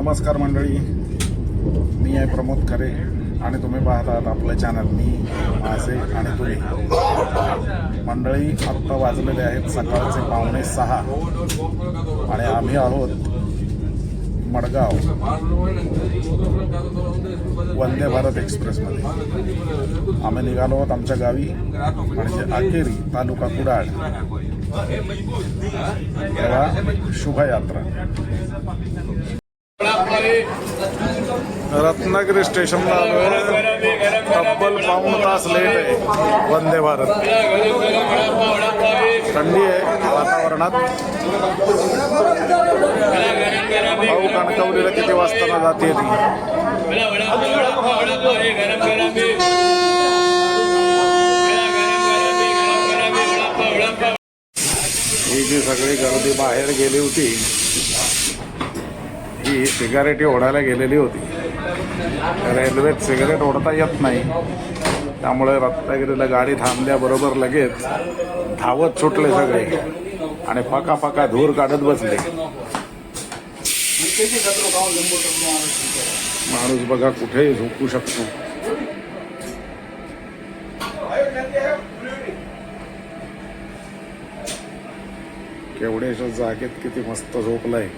नमस्कार मंडळी. मी आहे प्रमोद खरे आणि तुम्ही पाहत आहात आपलं चॅनल मी माझे आणि तुम्ही. मंडळी आत्ता वाजलेले आहेत सकाळचे पावणे सहा. आणि आम्ही आहोत मडगाव. वंदे भारत एक्सप्रेसमध्ये. आम्ही निघालो आहोत आमच्या गावी म्हणजे आकेरी तालुका कुडाळ. तेव्हा शुभयात्रा. रत्नागिरी स्टेशनला तब्बल पाऊण तास लेट आहे. वंदे भारत. थंडी आहे वातावरणात. भाऊ कणकवलीला किती वाजता जाते ती? ही जी सगळी गर्दी बाहेर गेली होती ही सिगारेटी ओढायला गेलेली होती. रेल्वेत सिगारेट ओढता येत नाही. त्यामुळे रत्नागिरीला गाडी थांबल्याबरोबर लगेच धावत सुटले सगळे आणि फका फका धूर काढत बसले. माणूस बघा कुठेही झोपू शकतो. केवढ्याशा जागेत किती मस्त झोपलाय.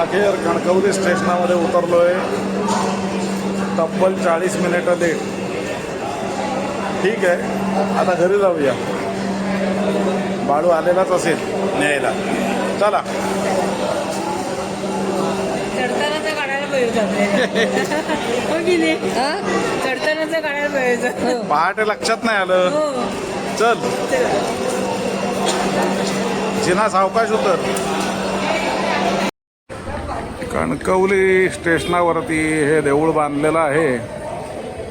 अखेर कणकवली स्टेशनामध्ये उतरलोय. तब्बल चाळीस मिनिटं लेट ठीक आहे. आता घरी जाऊया. बाळू आलेलाच असेल न्यायला. चला. चढतानाचं काढायला पाहिजे आपल्याला हो की नाही? हा? चढतानाचं काढायला पाहिजे पहाटे लक्षात नाही आलं. हो. चल. जिना सावकाश उतर कणकवली स्टेशनावरती हे देऊळ बांधलेलं आहे.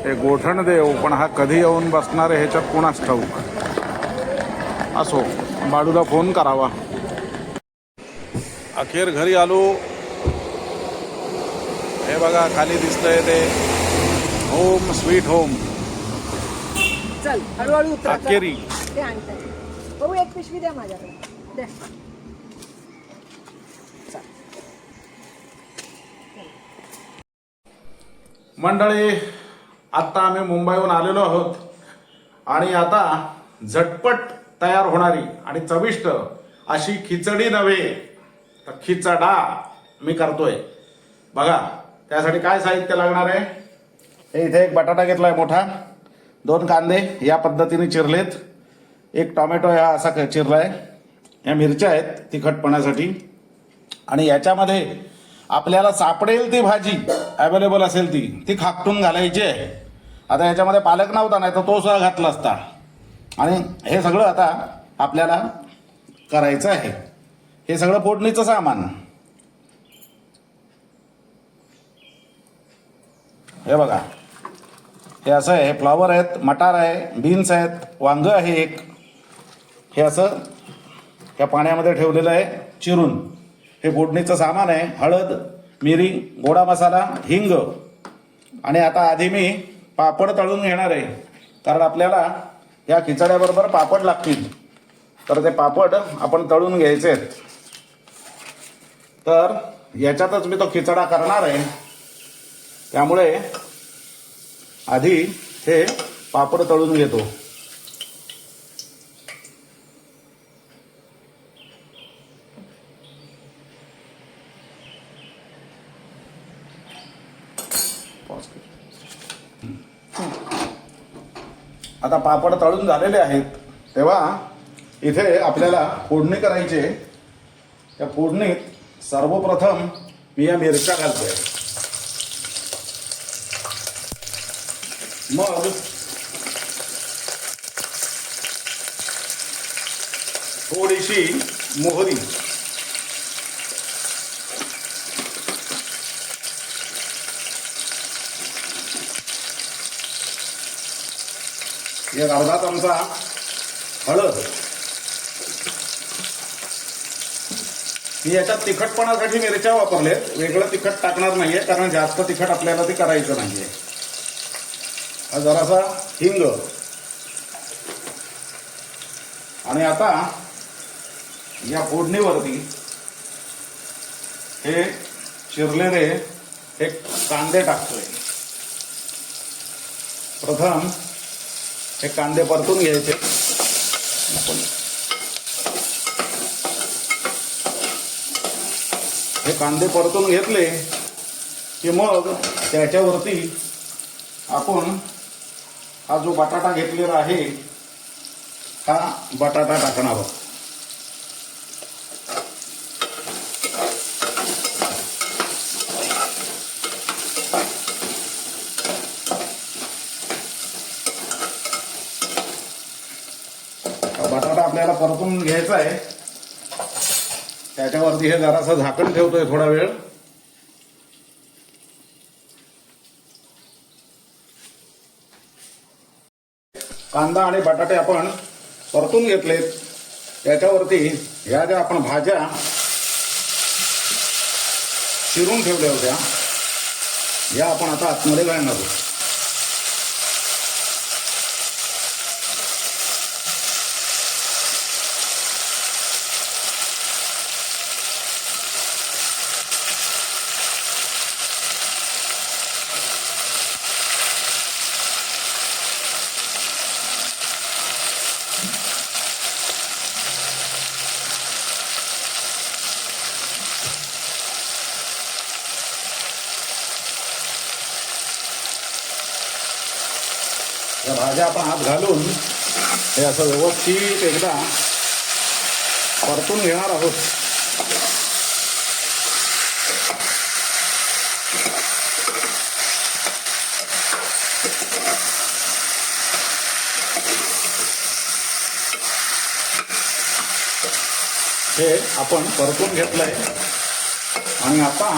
हे गोठण देव पण हा कधी येऊन बसणार आहे ह्याच्यात कुणाच ठाऊक? असो बाळूला फोन करावा. अखेर घरी आलो. हे बघा खाली दिसतंय ते. होम स्वीट होम चल हळूहळू. अखेरी. एक पिशवी द्या माझ्याकडे. मंडळी आत्ता आम्ही मुंबईहून आलेलो आहोत आणि आता झटपट तयार होणारी आणि चविष्ट अशी खिचडी नव्हे तर खिचडा मी करतोय. बघा त्यासाठी काय साहित्य लागणार आहे? हे इथे एक बटाटा घेतलाय मोठा. दोन कांदे या पद्धतीने चिरलेत. एक टोमॅटो हा असा क- चिरलाय. या मिरच्या आहेत तिखटपणासाठी आणि याच्यामध्ये आपल्याला सापडेल ती भाजी. अवेलेबल असेल ती. ती खाकटून घालायची आहे. आता याच्यामध्ये पालक नव्हता नाही तर तो सुद्धा घातला असता. आणि हे सगळं आता आपल्याला करायचं आहे. हे सगळं फोडणीचं सामान. हे बघा. हे असं आहे. हे फ्लॉवर आहेत मटार आहे बीन्स आहेत वांग आहे एक. हे असं या पाण्यामध्ये ठेवलेलं आहे चिरून. हे फोडणीचं सामान आहे. हळद मिरी गोडा मसाला हिंग. आणि आता आधी मी पापड तळून घेणार आहे. कारण आपल्याला या खिचड्याबरोबर पापड लागतील. तर ते पापड आपण तळून घ्यायचे आहेत. तर याच्यातच मी तो खिचडा करणार आहे. त्यामुळे आधी हे पापड तळून घेतो. आता पापड तळून झालेले आहेत. तेव्हा इथे आपल्याला फोडणी करायची त्या फोडणीत सर्वप्रथम मी या मिरच्या घालतोय. मग थोडीशी मोहरी. एक अर्धा चमचा हळद. मी याच्यात तिखटपणासाठी मिरच्या वापरलेत वेगळं तिखट टाकणार नाहीये कारण जास्त तिखट आपल्याला ते करायचं नाहीये. हा जरासा हिंग. आणि आता या फोडणीवरती हे चिरलेले हे कांदे टाकतोय. प्रथम हे कांदे परतून घ्यायचे. हे कांदे परतून घेतले की मग त्याच्यावरती आपण हा जो बटाटा घेतलेला आहे हा बटाटा टाकणार आहोत. बटाटा आपल्याला परतून घ्यायचा आहे. त्याच्यावरती हे जरासं झाकण ठेवतोय थोडा वेळ. कांदा आणि बटाटे आपण परतून घेतलेत. त्याच्यावरती ह्या ज्या आपण भाज्या चिरून ठेवल्या होत्या या आपण आता आतमध्ये घालणार आहोत. या भाज्या आपण हात घालून हे असं व्यवस्थित एकदा परतून घेणार आहोत. हे आपण परतून घेतलंय. आणि आता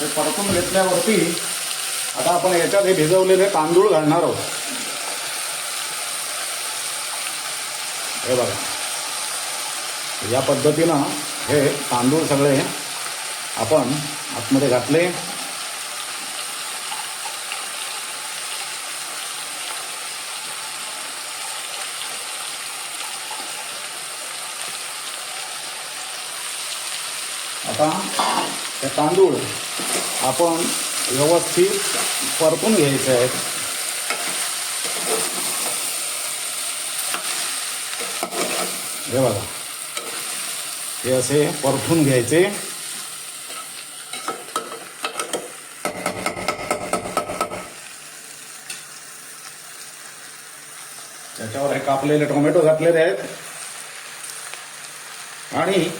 हे परतून घेतल्यावरती आता आपण याच्यात हे भिजवलेले तांदूळ घालणार आहोत. हे बघा. या पद्धतीनं हे तांदूळ सगळे आपण आतमध्ये घातले. आता हे तांदूळ आपण व्यवस्थित परतून घ्यायचे आहेत. हे बघा. हे असे परतून घ्यायचे. त्याच्यावर हे कापलेले टोमॅटो घातलेले आहेत. आणि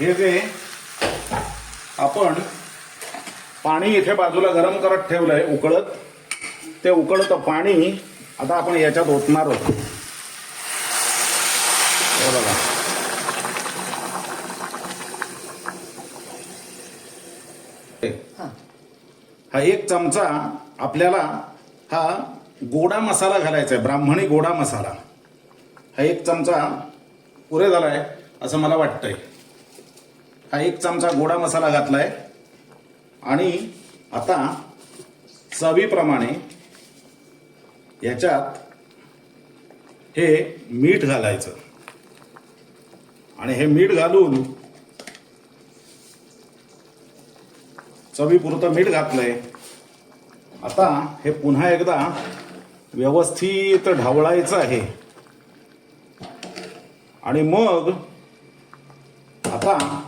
हे जे आपण पाणी इथे बाजूला गरम करत ठेवलंय उकळत ते उकळत पाणी आता आपण याच्यात ओतणार आहोत. बघा. हा एक चमचा आपल्याला हा गोडा मसाला घालायचा आहे ब्राह्मणी गोडा मसाला. हा एक चमचा पुरे झालाय असं मला वाटतंय. हा एक चमचा गोडा मसाला घातलाय. आणि आता चवीप्रमाणे याच्यात हे मीठ घालायचं. आणि हे मीठ घालून चवीपुरतं मीठ घातलंय. आता हे पुन्हा एकदा व्यवस्थित ढवळायचं आहे. आणि मग आता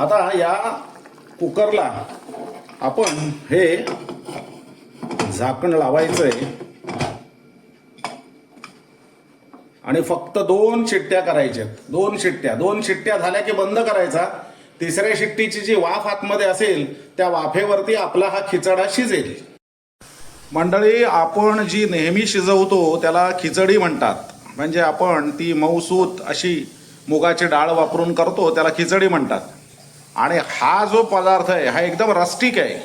आता या कुकरला आपण हे झाकण लावायचंय. आणि फक्त दोन शिट्ट्या करायच्या. दोन शिट्ट्या. दोन शिट्ट्या झाल्या की बंद करायचा. तिसऱ्या शिट्टीची जी वाफ आतमध्ये असेल त्या वाफेवरती आपला हा खिचडा शिजेल. मंडळी आपण जी नेहमी शिजवतो त्याला खिचडी म्हणतात. म्हणजे आपण ती मऊसूत अशी मुगाची डाळ वापरून करतो त्याला खिचडी म्हणतात. आणि हा जो पदार्थ आहे हा एकदम रस्टिक आहे.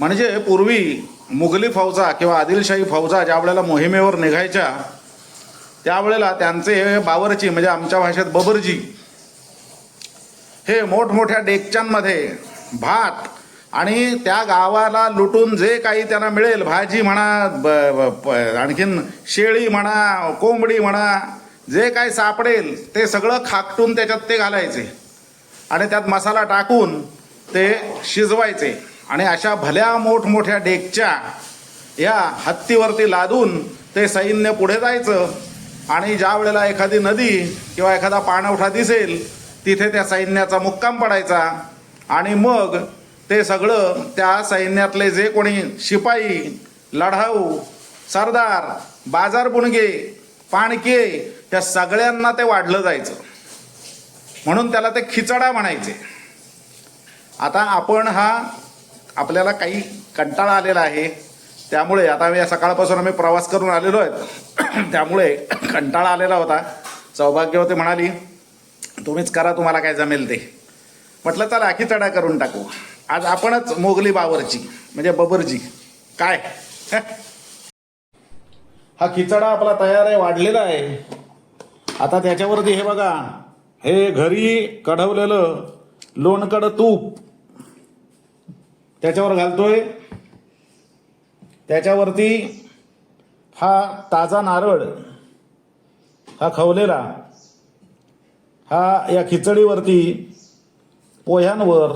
म्हणजे पूर्वी मुघली फौजा किंवा आदिलशाही फौजा ज्या वेळेला मोहिमेवर निघायच्या त्यावेळेला त्यांचे बावरची म्हणजे आमच्या भाषेत बबरजी हे मोठमोठ्या डेकच्यांमध्ये भात आणि त्या गावाला लुटून जे काही त्यांना मिळेल भाजी म्हणा ब ब- प- आणखीन शेळी म्हणा कोंबडी म्हणा जे काही सापडेल ते सगळं खाकटून त्याच्यात ते घालायचे. आणि त्यात मसाला टाकून ते शिजवायचे. आणि अशा भल्या मोठमोठ्या डेकच्या या हत्तीवरती लादून ते सैन्य पुढे जायचं. आणि ज्या वेळेला एखादी नदी किंवा एखादा पाणवठा दिसेल तिथे त्या सैन्याचा मुक्काम पडायचा. आणि मग ते सगळं त्या सैन्यातले जे कोणी शिपाई लढाऊ सरदार बाजार बुणगे पाणके त्या सगळ्यांना ते वाढलं जायचं. म्हणून त्याला ते खिचडा म्हणायचे. आता आपण हा आपल्याला काही कंटाळा आलेला आहे. त्यामुळे आता मी सकाळपासून आम्ही प्रवास करून आलेलो आहेत त्यामुळे कंटाळा आलेला होता. सौभाग्यवती म्हणाली तुम्हीच करा तुम्हाला काय जमेल ते. म्हटलं चला खिचडा करून टाकू. आज आपणच मोगली बावरची म्हणजे बबरजी. काय? हा खिचडा आपला तयार आहे वाढलेला आहे. आता त्याच्यावरती हे बघा. हे घरी कढवलेलं लोणकड तूप त्याच्यावर घालतोय. त्याच्यावरती हा ताजा नारळ हा खवलेला हा या खिचडीवरती पोह्यांवर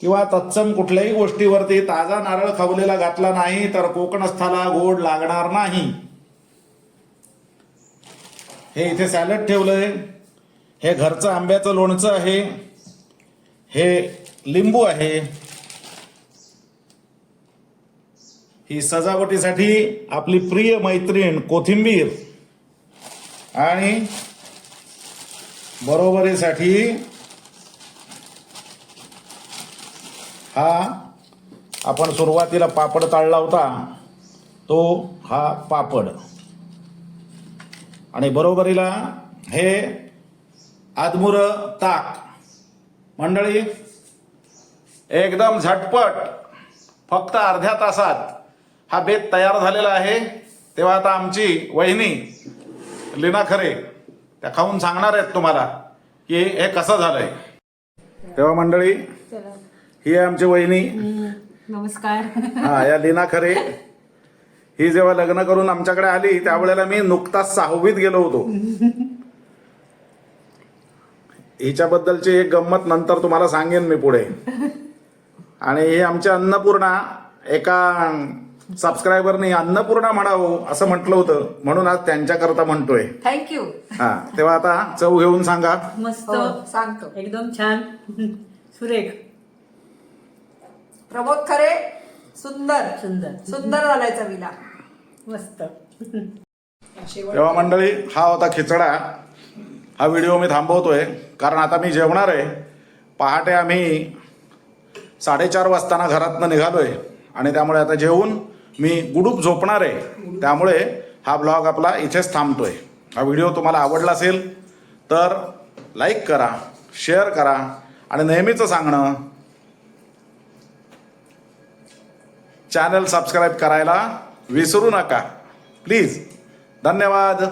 किंवा तत्सम कुठल्याही गोष्टीवरती ताजा नारळ खवलेला घातला नाही तर कोकणस्थाला गोड लागणार नाही. हे इथे सॅलड ठेवलंय. हे घरचं आंब्याचं लोणचं आहे हे लिंबू आहे ही सजावटीसाठी आपली प्रिय मैत्रीण कोथिंबीर आणि बरोबरीसाठी हा आपण सुरुवातीला पापड तळला होता तो हा पापड. आणि बरोबरीला हे आदमुर ताक. मंडळी एकदम झटपट फक्त अर्ध्या तासात हा बेत तयार झालेला आहे. तेव्हा आता आमची वहिनी लीना खरे त्या खाऊन सांगणार आहेत तुम्हाला की हे कसं झालंय. तेव्हा मंडळी ही आहे आमची वहिनी. नमस्कार. हा या लीना खरे. ही जेव्हा लग्न करून आमच्याकडे आली त्यावेळेला मी नुकताच सहावीत गेलो होतो. हिच्याबद्दलची एक गंमत नंतर तुम्हाला सांगेन मी पुढे. आणि हे आमची अन्नपूर्णा एका सबस्क्रायबरनी अन्नपूर्णा म्हणावं असं म्हटलं होतं. म्हणून आज त्यांच्याकरता म्हणतोय. थँक्यू हा तेव्हा आता चव घेऊन सांगा. मस्त. हो, सांगतो. एकदम छान. सुरेख. प्रमोद खरे सुंदर. सुंदर. सुंदर झालाय चवीला. मस्त. तेव्हा मंडळी हा होता खिचडा. हा व्हिडिओ मी थांबवतोय कारण आता मी जेवणार आहे. पहाटे आम्ही साडेचार वाजताना घरातनं निघालोय आणि त्यामुळे आता जेवून मी गुडूप झोपणार आहे. त्यामुळे हा ब्लॉग आपला इथेच थांबतोय. हा व्हिडिओ तुम्हाला आवडला असेल तर लाईक करा शेअर करा आणि नेहमीचं सांगणं चॅनल सबस्क्राईब करायला विसरू नका. प्लीज. धन्यवाद.